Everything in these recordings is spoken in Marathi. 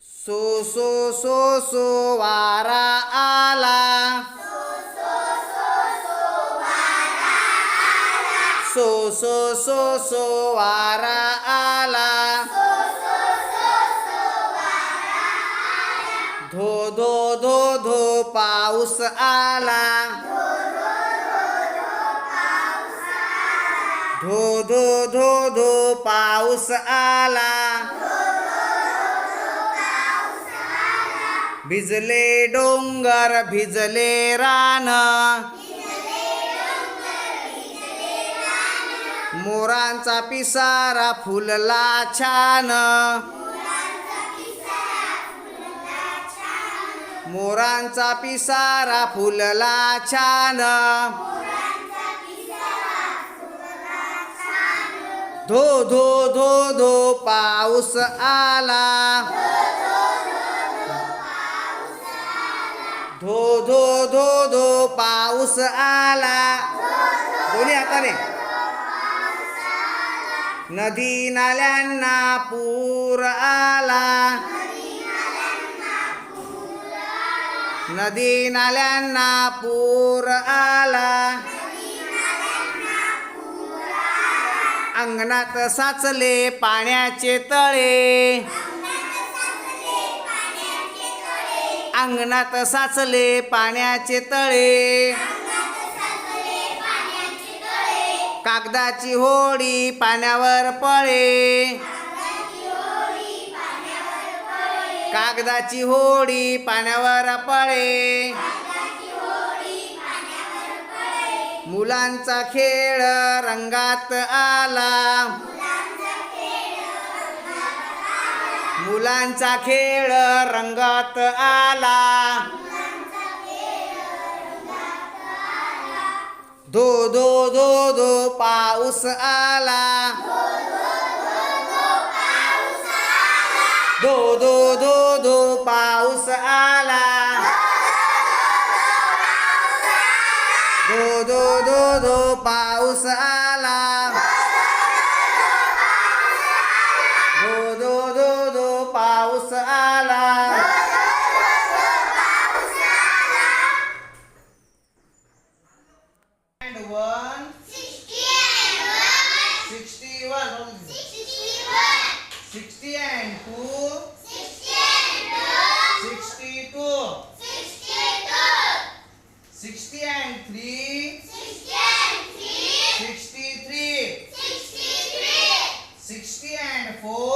सो सो सो सो वारा आला. सो सो सो सो वारा आला. धो धो धो धो पाऊस आला. धो धो धो धो पाऊस आला. भिजले डोंगर भिजले रान. मोरांचा पिसारा फुलला छान. मोरांचा पिसारा फुलला छान. धो धो धो धो पाऊस आला. धो धो धो धो पाऊस आला. दोन्ही हाताने. नदी नाल्यांना पूर आला. नदी नाल्यांना पूर आला. अंगणात साचले पाण्याचे तळे. अंगणात साचले पाण्याचे तळे. कागदाची होडी पाण्यावर पळे. कागदाची होडी पाण्यावर पळे. मुलांचा खेळ रंगात आला. मुलांचा खेळ रंगात आला. धो धो धो धो पाऊस आला. धो धो धो धो पाऊस आला. धो धो धो धो पाऊस आला. 60 and 3. 60 and 3. 63. 63. 60 and 4.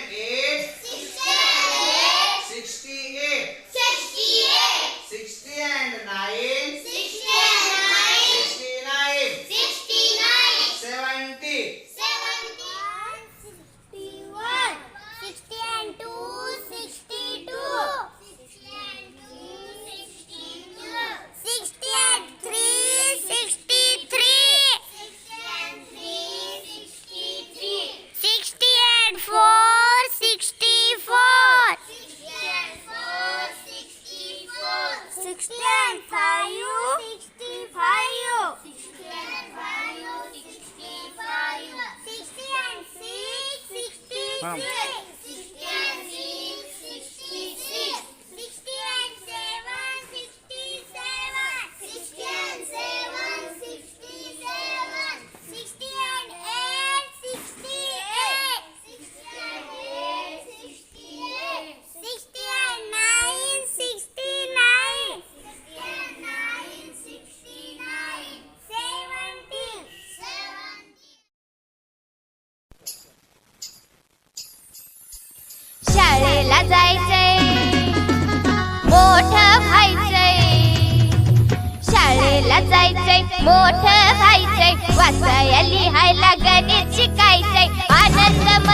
time is 一 जायचंय मोठ व्हायचंय. वाचायला लिहायला गणित शिकायचंय. आनंद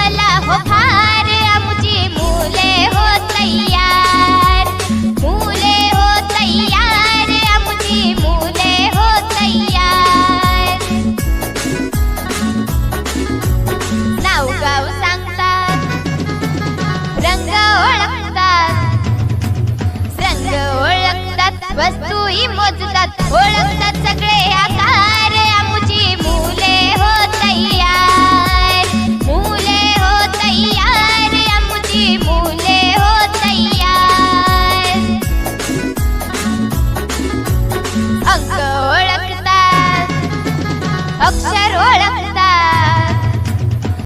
वस्तूही मोजतात ओळखतात सगळे ह्या